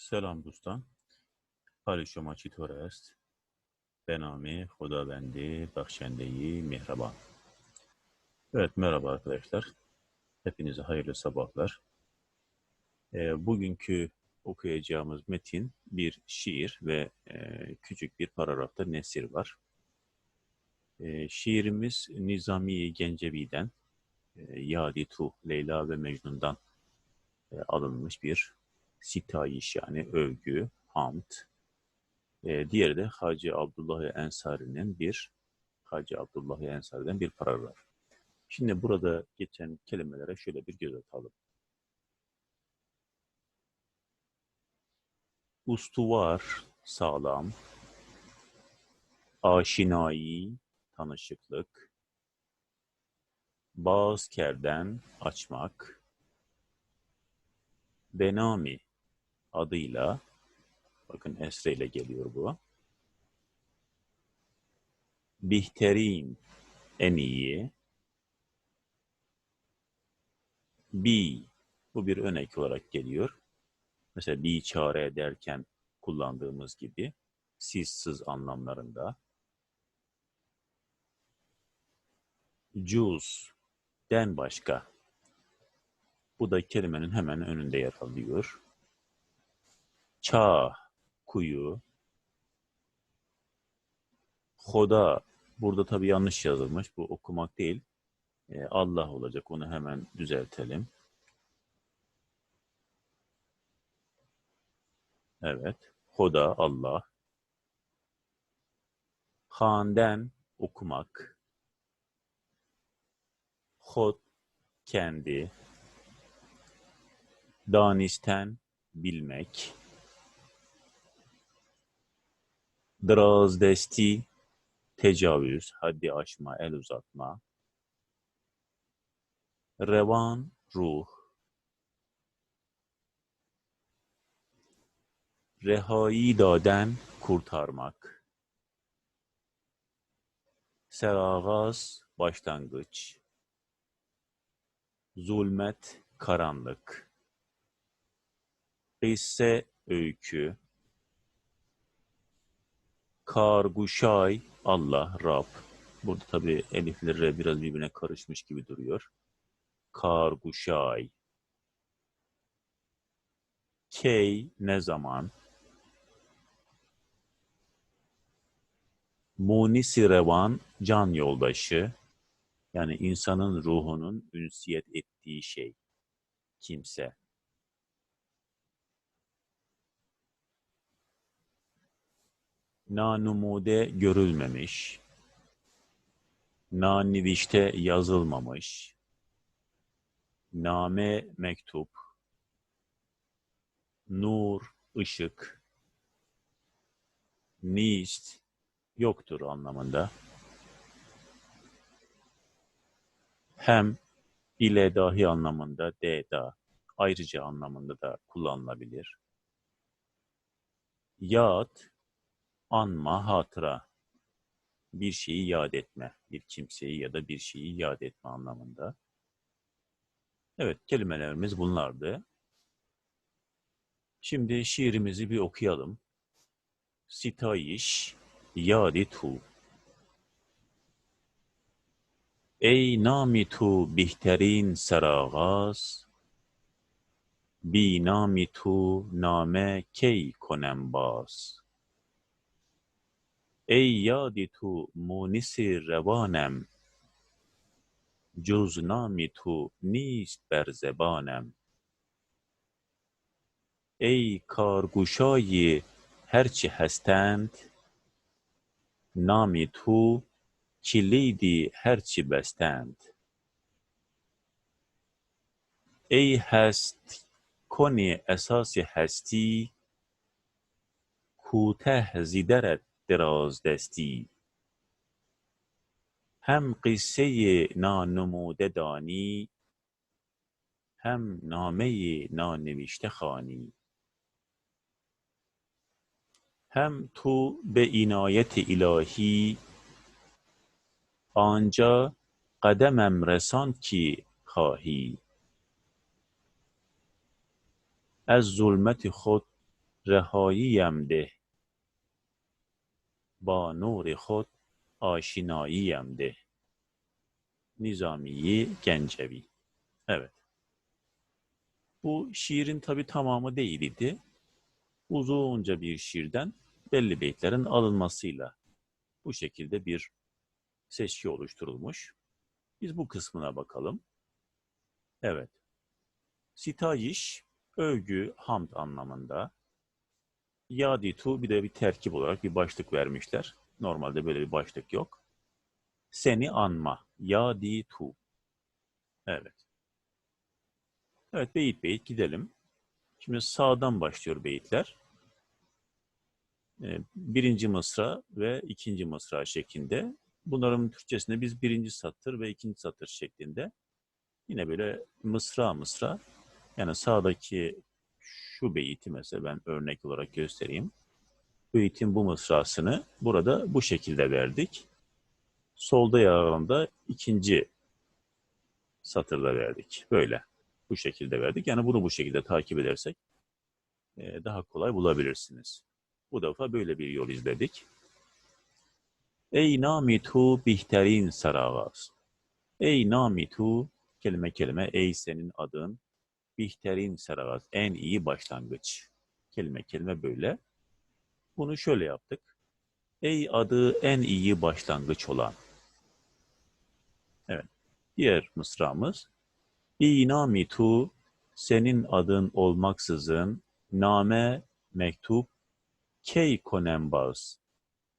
سلام دوستان حال شما چطور است؟ به نام خداوند بخشنده مهربان Evet merhaba arkadaşlar. Hepinize hayırlı sabahlar. Ee, bugünkü okuyacağımız metin bir şiir ve e, küçük bir paragrafta nesir var. Ee, şiirimiz Nizami Gencevi'den e, Yadi Tu, Leyla ve Mecnun'dan e, alınmış bir sitayiş yani övgü, hamd. E, diğeri de Hacı Abdullah Ensari'nin bir Hacı Abdullah Ensari'den bir paragraf. Şimdi burada geçen kelimelere şöyle bir göz atalım. Ustuvar, sağlam, aşinayı, tanışıklık, bazkerden açmak, benami adıyla, bakın esre ile geliyor bu, bihterin, en iyi, bi, bu bir örnek olarak geliyor. Mesela bir çare derken kullandığımız gibi, siz, sız anlamlarında. Cuz, den başka. Bu da kelimenin hemen önünde yer alıyor. Çağ, kuyu. Hoda, burada tabii yanlış yazılmış. Bu okumak değil. Ee, Allah olacak. Onu hemen düzeltelim. Evet. Hoda, Allah. Handen, okumak. Hod, kendi. Danisten, bilmek. Drazdesti, tecavüz, haddi aşma, el uzatma. Revan, ruh. Rehayı daden, kurtarmak. Seragaz, başlangıç. Zulmet, karanlık. Kisse, öykü. Karguşay, Allah, Rab. Burada tabii elifleri biraz birbirine karışmış gibi duruyor. Karguşay. Key, ne zaman? Munisi revan, can yoldaşı. Yani insanın ruhunun ünsiyet ettiği şey. Kimse. Nanumude görülmemiş, nanivişte yazılmamış, name mektup, nur, ışık, nist, yoktur anlamında. Hem ile dahi anlamında de da, ayrıca anlamında da kullanılabilir. Yat, anma, hatıra. Bir şeyi yad etme, bir kimseyi ya da bir şeyi yad etme anlamında. Evet, kelimelerimiz bunlardı. Şimdi şiirimizi bir okuyalım. Sitayiş, yadi tu. Ey nami tu bihterin seragaz, bi nami tu name key konem baz. ای یاد تو مونس روانم جز نام تو نیست بر زبانم. ای کارگوشای هرچه هستند نام تو کلیدی هرچی بستند. ای هست کن اساس هستی کوته زیدرت دراز دستی. هم قصه نانموده دانی هم نامه نانوشته خوانی. هم تو به عنایت الهی آنجا قدمم رسان که خواهی. از ظلمت خود رهاییم ده. با نور خود آشناییم ده Nizamiye Gencevi. Evet. Bu şiirin tabi tamamı değildi. Uzunca bir şiirden belli beytlerin alınmasıyla bu şekilde bir seçki oluşturulmuş. Biz bu kısmına bakalım. Evet. Sitayiş, övgü, hamd anlamında. Yaditu bir de bir terkip olarak bir başlık vermişler. Normalde böyle bir başlık yok. Seni anma. Yaditu. Evet. Evet beyit beyit gidelim. Şimdi sağdan başlıyor beyitler. Ee, Birinci mısra ve ikinci mısra şeklinde. Bunların Türkçesinde biz birinci satır ve ikinci satır şeklinde yine böyle mısra mısra yani sağdaki şu beyti mesela ben örnek olarak göstereyim. Beytin bu mısrasını burada bu şekilde verdik. Solda yer ikinci satırda verdik. Böyle. Bu şekilde verdik. Yani bunu bu şekilde takip edersek e, daha kolay bulabilirsiniz. Bu defa böyle bir yol izledik. Ey nami tu bihterin saravaz. Ey nami tu kelime kelime ey senin adın bihterin saravaz en iyi başlangıç. Kelime kelime böyle. Bunu şöyle yaptık. Ey adı en iyi başlangıç olan. Evet. Diğer mısramız. İnami tu senin adın olmaksızın name mektup key konembaz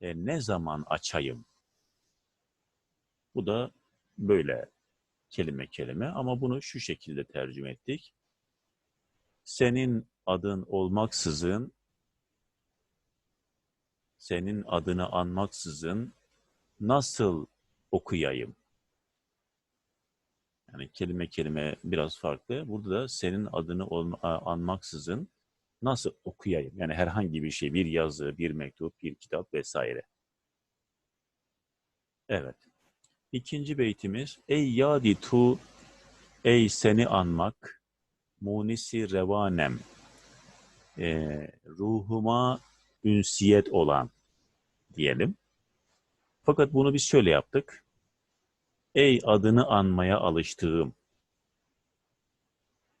e, ne zaman açayım? Bu da böyle kelime kelime ama bunu şu şekilde tercüme ettik. Senin adın olmaksızın senin adını anmaksızın nasıl okuyayım? Yani kelime kelime biraz farklı. Burada da senin adını anmaksızın nasıl okuyayım? Yani herhangi bir şey, bir yazı, bir mektup, bir kitap vesaire. Evet. İkinci beytimiz Ey yadi tu ey seni anmak munisi revanem e, ruhuma ünsiyet olan diyelim. Fakat bunu biz şöyle yaptık. Ey adını anmaya alıştığım.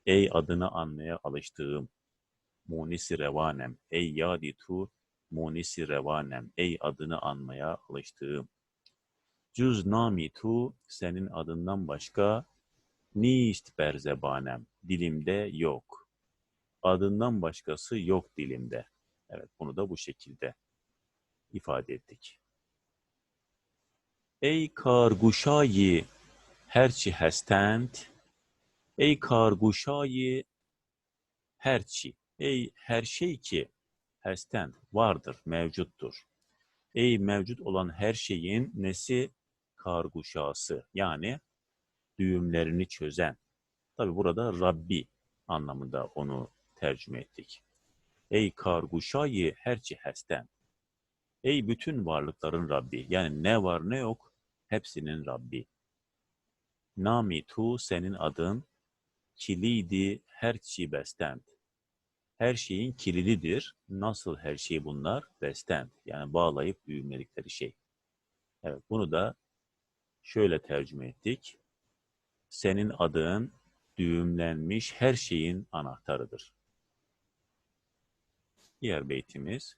Ey adını anmaya alıştığım. Munisi revanem. Ey yadi tu munisi revanem. Ey adını anmaya alıştığım. Cüz nami tu senin adından başka nist berzebanem. Dilimde yok. Adından başkası yok dilimde. Evet bunu da bu şekilde ifade ettik. Ey karguşayı herçi hestend, ey karguşayı herçi, ey her şey ki hestend vardır, mevcuttur. Ey mevcut olan her şeyin nesi karguşası yani düğümlerini çözen. Tabi burada Rabbi anlamında onu tercüme ettik. Ey karguşayı herçi hesten. Ey bütün varlıkların Rabbi. Yani ne var ne yok hepsinin Rabbi. Nami tu senin adın kilidi herçi bestent. Her şeyin kilididir. Nasıl her şey bunlar? Bestent. Yani bağlayıp düğümledikleri şey. Evet bunu da şöyle tercüme ettik. Senin adın düğümlenmiş her şeyin anahtarıdır. Diğer beytimiz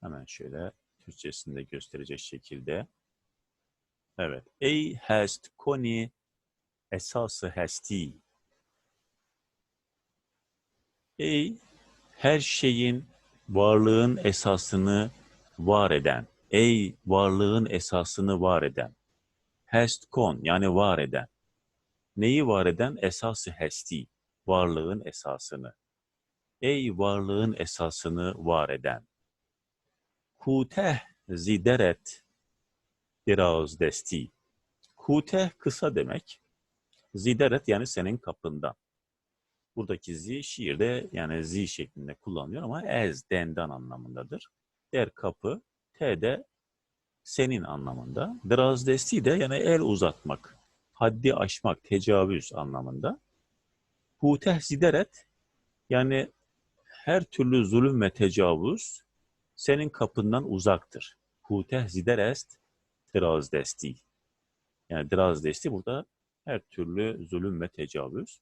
hemen şöyle Türkçesinde gösterecek şekilde. Evet. Ey hast koni esası hesti. Ey her şeyin varlığın esasını var eden. Ey varlığın esasını var eden. Hast kon yani var eden. Neyi var eden? Esası hesti. Varlığın esasını. Ey varlığın esasını var eden. Kuteh zideret Diraz desti. Kuteh kısa demek. Zideret yani senin kapından. Buradaki zi şiirde yani zi şeklinde kullanılıyor ama ez, denden anlamındadır. Der kapı, te de senin anlamında. Diraz desti de yani el uzatmak, haddi aşmak, tecavüz anlamında. Huteh zideret yani her türlü zulüm ve tecavüz senin kapından uzaktır. Huteh zider est draz desti. Yani draz desti burada her türlü zulüm ve tecavüz.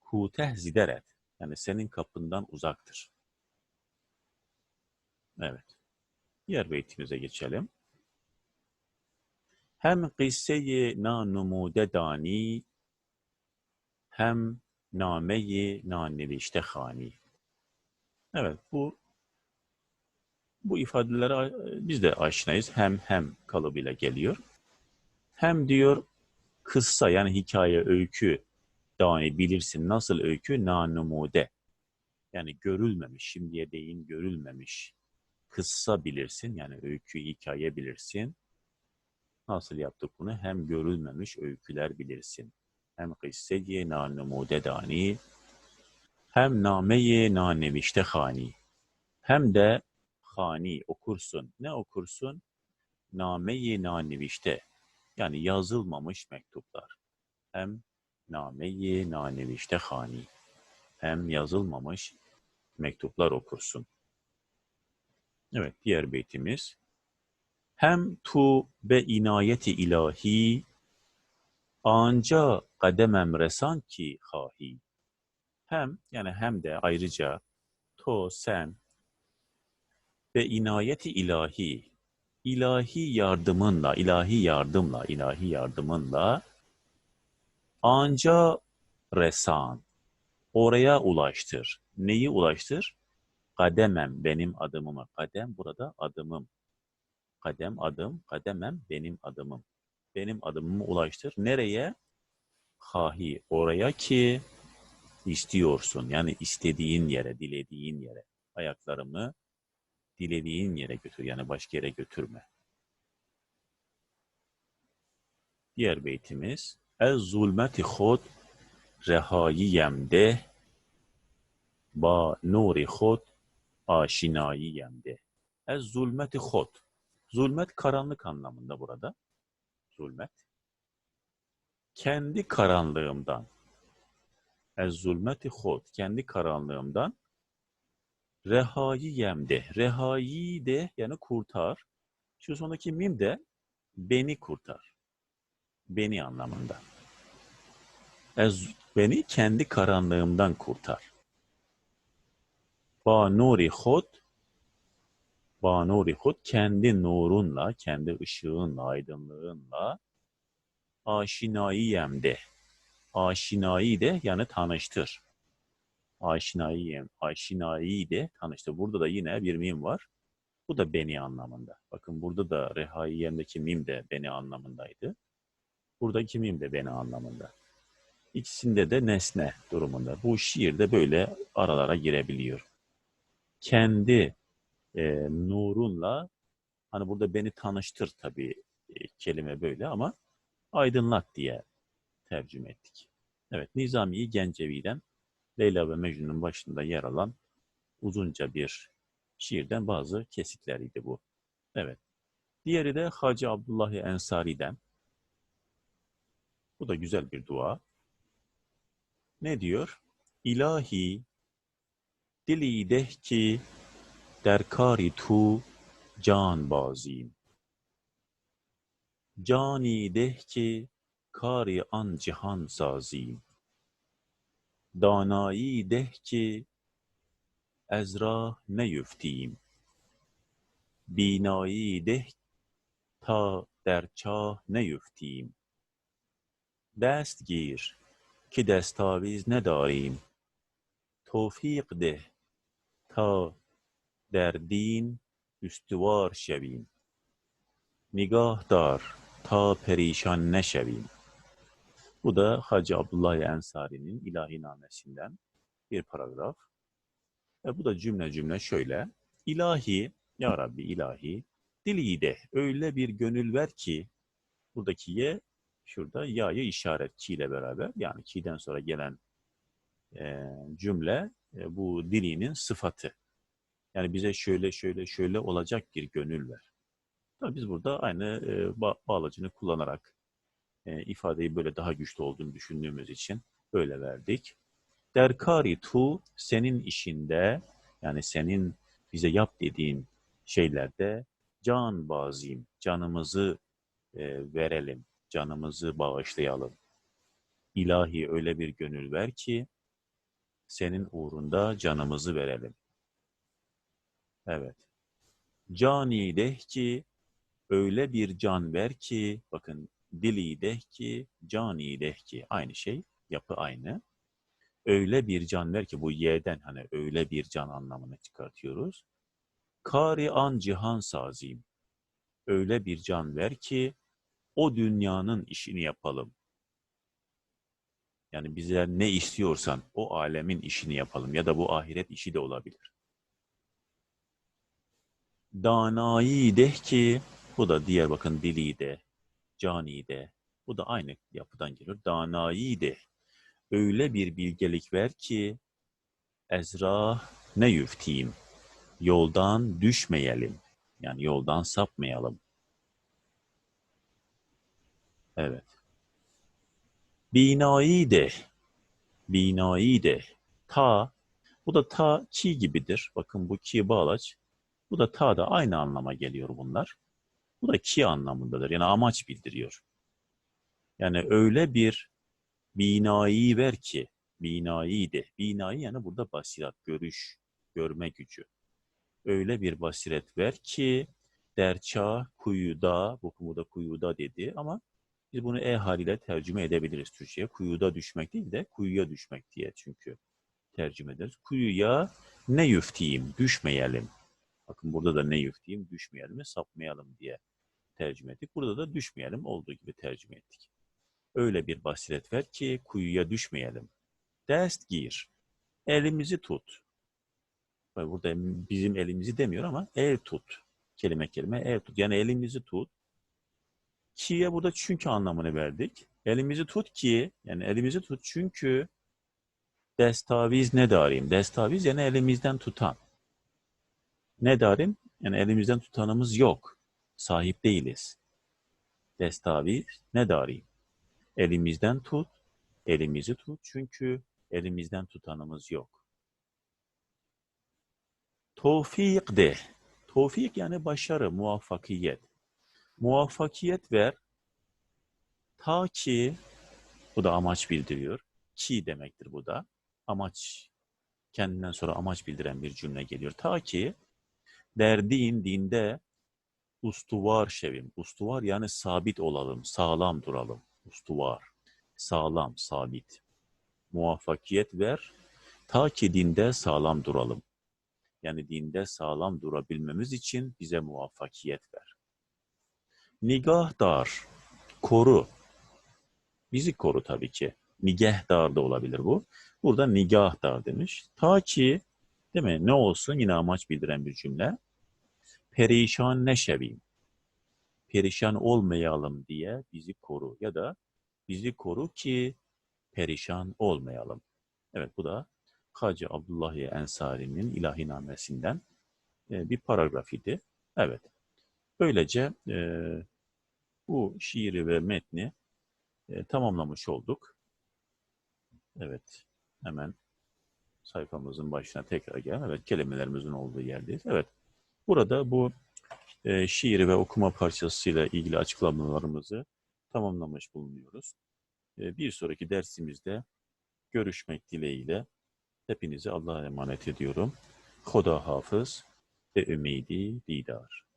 Huteh zideret. Yani senin kapından uzaktır. Evet. Diğer beytimize geçelim. Hem kısseyi na numude dani hem nameyi nanevişte hani. Evet bu bu ifadelere biz de aşinayız. Hem hem kalıbıyla geliyor. Hem diyor kıssa yani hikaye, öykü dani bilirsin. Nasıl öykü? Nanumude. Yani görülmemiş, şimdiye değin görülmemiş. Kıssa bilirsin yani öykü, hikaye bilirsin. Nasıl yaptık bunu? Hem görülmemiş öyküler bilirsin. Hem kısseyi nanumude dani hem nameyi nanevişte hani. Hem de hani okursun. Ne okursun? Nanevişte. Yani yazılmamış mektuplar. Hem nameyi nanevişte hani. Hem yazılmamış mektuplar okursun. Evet, diğer beytimiz. Hem tu be inayeti ilahi anca kademem resan ki hahi. Hem yani hem de ayrıca to sen ve inayeti ilahi ilahi yardımınla ilahi yardımla ilahi yardımınla anca resan oraya ulaştır. Neyi ulaştır? Kademem benim adımımı. Kadem burada adımım. Kadem adım, kademem benim adımım. Benim adımımı ulaştır. Nereye? Hahi oraya ki istiyorsun. Yani istediğin yere, dilediğin yere. Ayaklarımı dilediğin yere götür. Yani başka yere götürme. Diğer beytimiz Ez zulmeti khod rehayiyem de ba nuri khod aşinayiyem de. Ez zulmeti khod. Zulmet karanlık anlamında burada. Zulmet. Kendi karanlığımdan. Ez zulmeti khod. Kendi karanlığımdan Rehayiyem de. Rehayi de yani kurtar. Şu sondaki mim de beni kurtar. Beni anlamında. Ez, beni kendi karanlığımdan kurtar. Ba nuri hod Ba nuri hod kendi nurunla, kendi ışığınla, aydınlığınla aşinayiyem de. Aşinayı de yani tanıştır aşinayiyim, aşinayi de tanıştı. Burada da yine bir mim var. Bu da beni anlamında. Bakın burada da rehaiyemdeki mim de beni anlamındaydı. Buradaki mim de beni anlamında. İkisinde de nesne durumunda. Bu şiirde böyle aralara girebiliyor. Kendi e, nurunla hani burada beni tanıştır tabii e, kelime böyle ama aydınlat diye tercüme ettik. Evet Nizami'yi Gencevi'den Leyla ve Mecnun'un başında yer alan uzunca bir şiirden bazı kesitleriydi bu. Evet. Diğeri de Hacı Abdullah Ensari'den. Bu da güzel bir dua. Ne diyor? İlahi dili deh ki derkari tu can bazim. Cani deh ki kari an cihan sazim. دانایی ده که از راه نیفتیم بینایی ده تا در چاه نیفتیم دست گیر که دستاویز نداریم توفیق ده تا در دین استوار شویم نگاه دار تا پریشان نشویم Bu da Hacı Abdullah Ensari'nin ilahinamesinden bir paragraf. Ve bu da cümle cümle şöyle. İlahi, Ya Rabbi ilahi, dilide öyle bir gönül ver ki, buradaki ye, şurada ya'yı işaret ki ile beraber, yani ki'den sonra gelen e, cümle e, bu dilinin sıfatı. Yani bize şöyle şöyle şöyle olacak bir gönül ver. Tabii biz burada aynı e, ba bağlacını kullanarak e, ifadeyi böyle daha güçlü olduğunu düşündüğümüz için böyle verdik. Der kari tu senin işinde yani senin bize yap dediğin şeylerde can bazim, canımızı e, verelim, canımızı bağışlayalım. İlahi öyle bir gönül ver ki senin uğrunda canımızı verelim. Evet. Cani deh ki öyle bir can ver ki bakın dili deh ki cani deh ki aynı şey yapı aynı. Öyle bir can ver ki bu y'den hani öyle bir can anlamını çıkartıyoruz. Kari an cihan sazim. Öyle bir can ver ki o dünyanın işini yapalım. Yani bizler ne istiyorsan o alemin işini yapalım ya da bu ahiret işi de olabilir. Danayı deh ki bu da diğer bakın dili de, cani de. Bu da aynı yapıdan geliyor. Danayı de. Öyle bir bilgelik ver ki Ezra ne yüftiyim. Yoldan düşmeyelim. Yani yoldan sapmayalım. Evet. Binayı de. Binayı de. Ta. Bu da ta ki gibidir. Bakın bu ki bağlaç. Bu da ta da aynı anlama geliyor bunlar. Bu da ki anlamındadır. Yani amaç bildiriyor. Yani öyle bir binayı ver ki, binayı de. Binayı yani burada basirat, görüş, görme gücü. Öyle bir basiret ver ki derça kuyuda, bu burada kuyuda dedi ama biz bunu e haliyle tercüme edebiliriz Türkçe'ye. Kuyuda düşmek değil de kuyuya düşmek diye çünkü tercüme ederiz. Kuyuya ne yüftiyim, düşmeyelim. Bakın burada da ne yüftiyim, düşmeyelim, sapmayalım diye tercüme ettik. Burada da düşmeyelim olduğu gibi tercüme ettik. Öyle bir basiret ver ki kuyuya düşmeyelim. Dest gir. Elimizi tut. Burada bizim elimizi demiyor ama el tut. Kelime kelime el tut. Yani elimizi tut. Ki'ye burada çünkü anlamını verdik. Elimizi tut ki, yani elimizi tut çünkü destaviz ne darim? Destaviz yani elimizden tutan. Ne darim? Yani elimizden tutanımız yok. Sahip değiliz. Destaviz ne darim? Elimizden tut, elimizi tut çünkü elimizden tutanımız yok. Tevfik de. Tevfik yani başarı, muvaffakiyet. Muvaffakiyet ver. Ta ki, bu da amaç bildiriyor. Ki demektir bu da. Amaç, kendinden sonra amaç bildiren bir cümle geliyor. Ta ki derdiğin dinde ustuvar şevim. Ustuvar yani sabit olalım, sağlam duralım. Ustuvar, sağlam, sabit. Muvaffakiyet ver. Ta ki dinde sağlam duralım. Yani dinde sağlam durabilmemiz için bize muvaffakiyet ver. Nigahdar, koru. Bizi koru tabii ki. Nigehdar da olabilir bu. Burada nigahdar demiş. Ta ki, değil mi? Ne olsun? Yine amaç bildiren bir cümle. Perişan neşevim. Perişan olmayalım diye bizi koru. Ya da bizi koru ki perişan olmayalım. Evet bu da Hacı Abdullahi Ensari'nin ilahinamesinden e, bir paragraf idi. Evet. Böylece e, bu şiiri ve metni e, tamamlamış olduk. Evet. Hemen sayfamızın başına tekrar gel. Evet. Kelimelerimizin olduğu yerdeyiz. Evet. Burada bu e, şiiri ve okuma parçasıyla ilgili açıklamalarımızı tamamlamış bulunuyoruz. E, bir sonraki dersimizde görüşmek dileğiyle hepinizi Allah'a emanet ediyorum. Hoda hafız ve ümidi didar.